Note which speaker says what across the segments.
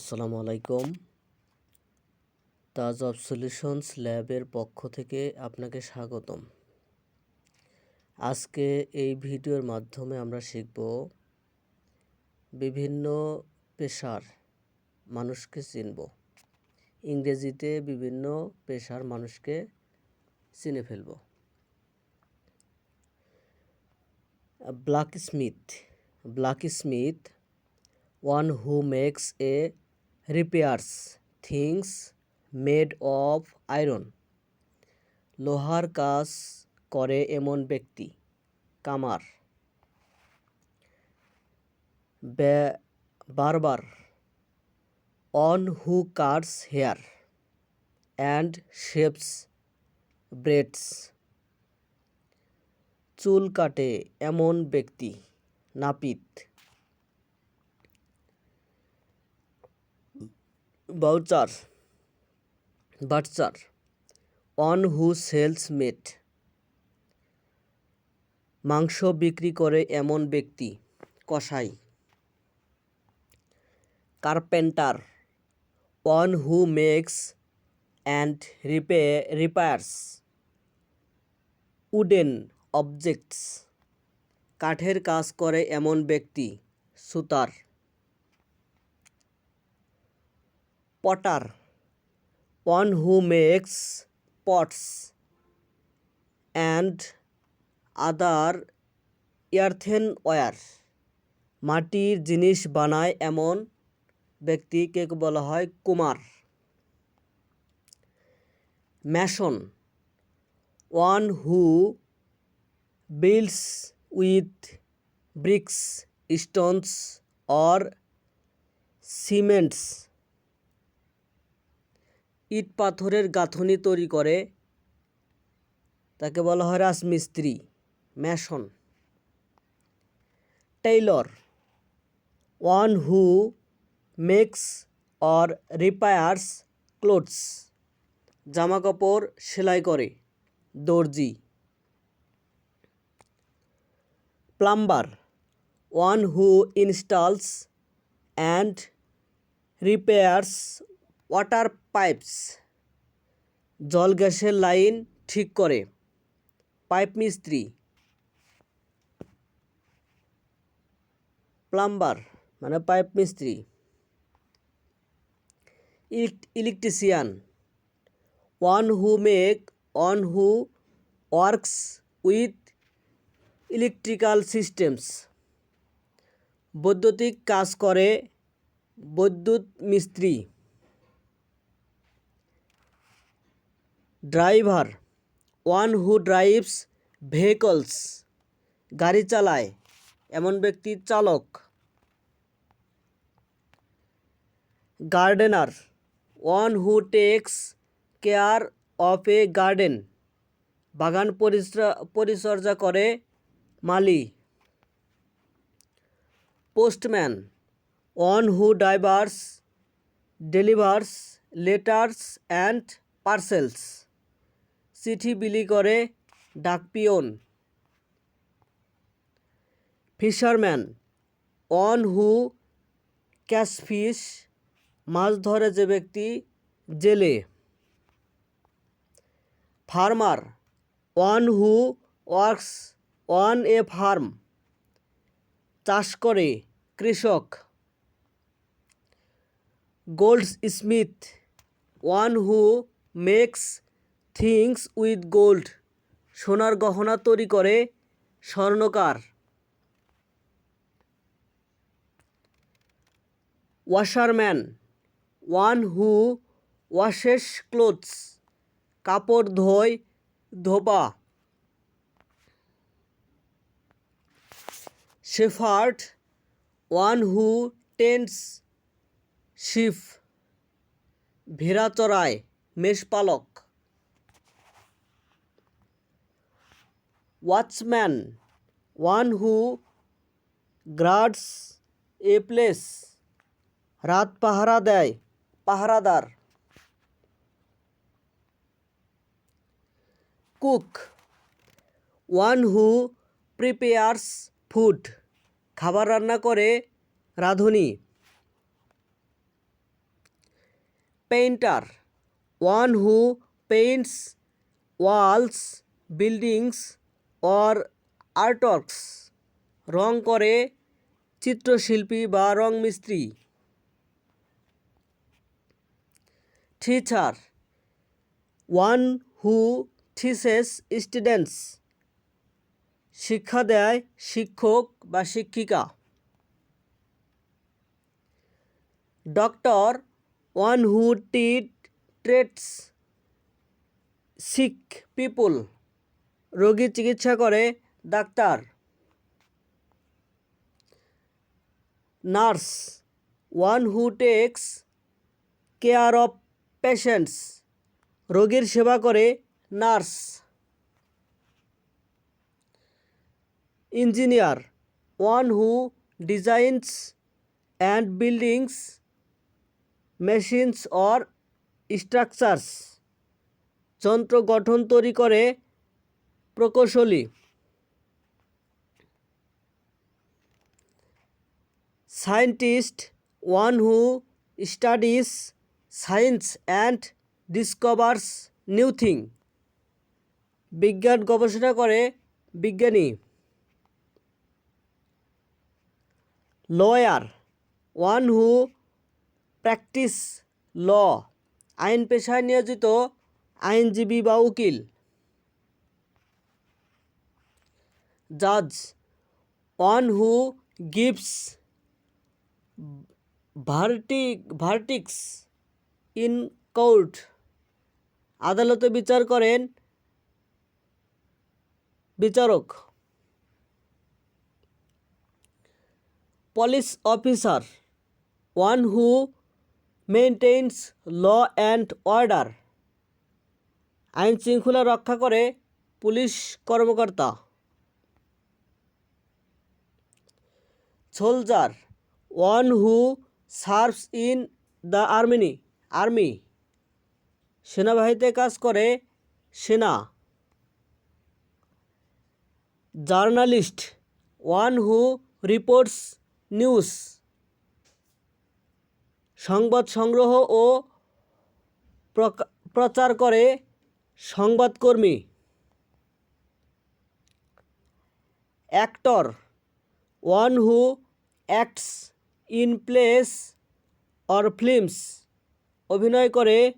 Speaker 1: আসসালামু আলাইকুম। তাজ of solutions ল্যাবের পক্ষ থেকে আপনাকে স্বাগতম। আজকে এই ভিডিওর মাধ্যমে আমরা শিখব বিভিন্ন পেশার মানুষকে চিনব। ইংরেজিতে বিভিন্ন পেশার মানুষকে চিনে ফেলব। Blacksmith blacksmith one who makes a repairs things made of iron লোহার কাজ করে এমন ব্যক্তি, কামার। Barber. One who cuts hair and shapes beards চুল কাটে এমন ব্যক্তি, নাপিত। Butcher butcher one who sells meat মাংস বিক্রি করে এমন ব্যক্তি, কসাই। Carpenter one who makes and repair repairs wooden objects কাঠের কাজ করে এমন ব্যক্তি, সুতার। Potter one who makes pots and other earthenware মাটির জিনিস বানায় এমন ব্যক্তিকে বলা হয় Kumar. Mason one who builds with bricks stones or cements ইট পাথরের গাঁথনি তৈরি করে, তাকে বলা হয় রাজমিস্ত্রি mason tailor, one who makes or repairs clothes জামা কাপড় সেলাই করে, দর্জি। Plumber, one who installs and repairs water pipes. জল গ্যাসের লাইন ঠিক করে। পাইপ মিস্ত্রি। প্লাম্বার মানে পাইপ মিস্ত্রি। Electrician. One who make, one who works with electrical systems. বৈদ্যুতিক কাজ করে বৈদ্যুৎ মিস্ত্রি। Driver, one who drives vehicles, গাড়ি চালায়, এমন ব্যক্তি চালক। Gardener, one who takes care of a garden, বাগান পরিচর্যা করে মালি। Postman, one who drivers delivers, letters and parcels. চিঠি বিলি করে ডাকপিয়ন। Fisherman, one who catch fish, মাছ ধরে যে ব্যক্তি, জেলে। Farmer one who works on a farm, চাষ করে কৃষক। Goldsmith one who makes things with gold, সোনার গহনা তৈরি করে স্বর্ণকার। Washerman, one who washes clothes, কাপড় ধোয় ধোপা। Shepherd, one who tends sheep. ভেড়া চড়ায় মেষপালক। Watchman one who guards a place রাত পাহারা দেয়, পাহারাদার। Cook one who prepares food খাবার রান্না করে, রাঁধুনি। Painter one who paints walls buildings or artworks, রং করে চিত্রশিল্পী বা রং মিস্ত্রি। Teacher one who teaches students, শিক্ষা দেয় শিক্ষক বা শিক্ষিকা। ডক্টর, ওয়ান হু টিট ট্রেটস সিক পিপুল। রোগীর চিকিৎসা করে doctor, nurse, one who takes care of patients, রোগীর সেবা করে nurse, engineer, one who designs and buildings, machines or structures, যন্ত্র গঠন তৈরি করে প্রকৌশলী। Scientist, one who studies science and discovers new thing বিজ্ঞান গবেষণা করে বিজ্ঞানী। Lawyer, one who practice law, আইন পেশায় নিয়োজিত আইনজীবী বা উকিল। জাজ one who gives verdict verdicts in court আদালতে বিচার করেন বিচারক। Police officer one who maintains law and order আইন শৃঙ্খলা রক্ষা করে পুলিশ কর্মকর্তা। Soldier one who serves in the army army সেনাবাহিনীতে কাজ করে সেনা। Journalist one who reports news সংবাদ সংগ্রহ ও প্রচার করে সংবাদকর্মী। Actor one who acts in plays or films. অভিনয় করে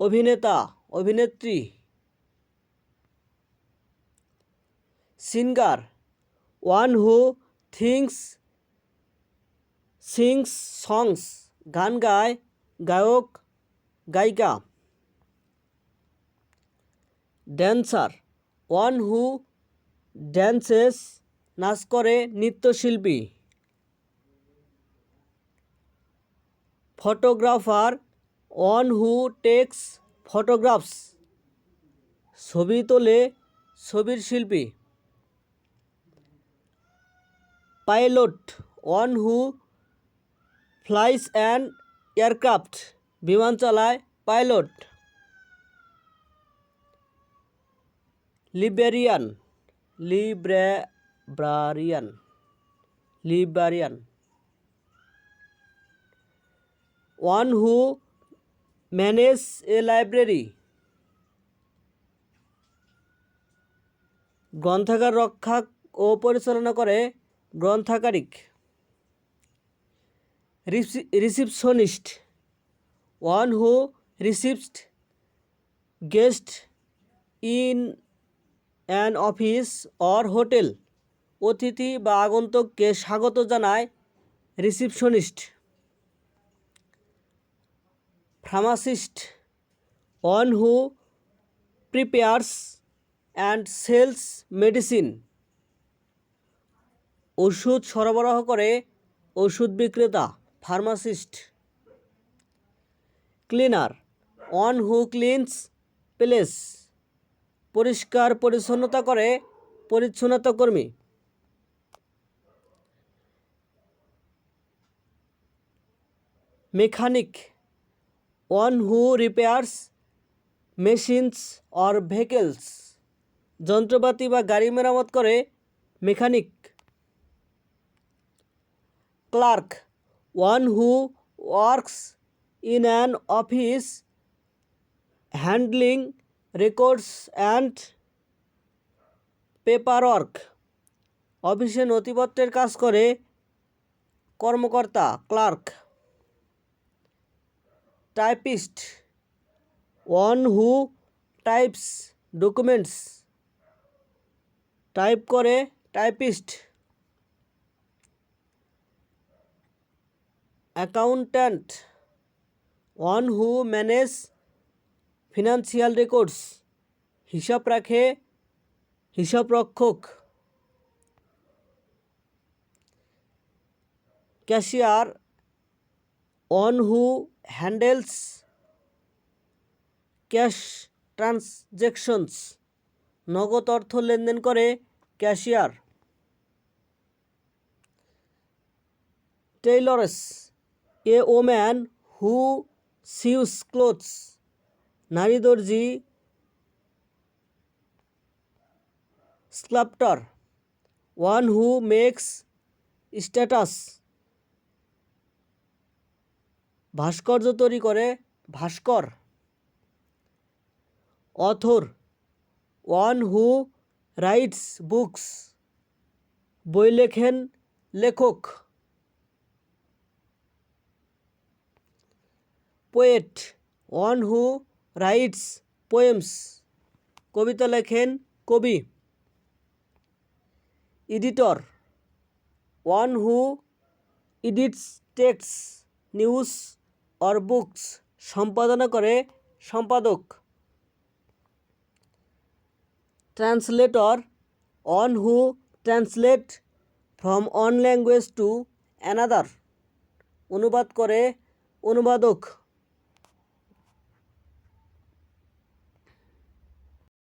Speaker 1: অভিনেতা, অভিনেত্রী। Singer, one who things, sings songs, গান গায়, গায়ক, গায়িকা। ড্যান্সার, ওয়ান হু ড্যান্সেস, নাচ করে নৃত্যশিল্পী। Photographer one who takes photographs ছবি তোলে ছবির শিল্পী। Pilot one who flies and aircraft বিমান চালায় pilot librarian librarian librarian one who manage a library. গ্রন্থাগার রক্ষা ও পরিচালনা করে গ্রন্থাগারিক। Receptionist. One who received guest in an office or hotel. অতিথি বা আগন্তুককে স্বাগত জানায় receptionist. Pharmacist one who prepares and sells medicine ওষুধ সরবরাহ করে ওষুধ বিক্রেতা pharmacist cleaner one who cleans places পরিষ্কার পরিচ্ছন্নতা করে পরিচ্ছন্নতা কর্মী। Mechanic one who repairs machines or vehicles যন্ত্রপাতি বা গাড়ি মেরামত করে mechanic clerk one who works in an office handling records and paperwork অফিসে নথিপত্রের কাজ করে কর্মকর্তা clerk typist one who types documents type করে typist accountant one who manage financial records হিসাব রাখে হিসাবরক্ষক cashier one who handles, cash transactions, নগদ অর্থ লেনদেন করে cashier, tailors, a woman who sews clothes, নারী দর্জি sculptor one who makes statues. ভাস্কর্য তৈরি করে ভাস্কর, author one who writes books বই লেখেন লেখক poet one who writes poems কবিতা লেখেন কবি editor one who edits texts news or books সম্পাদনা করে সম্পাদক। Translator one who translate from one language to another. অনুবাদ করে অনুবাদক।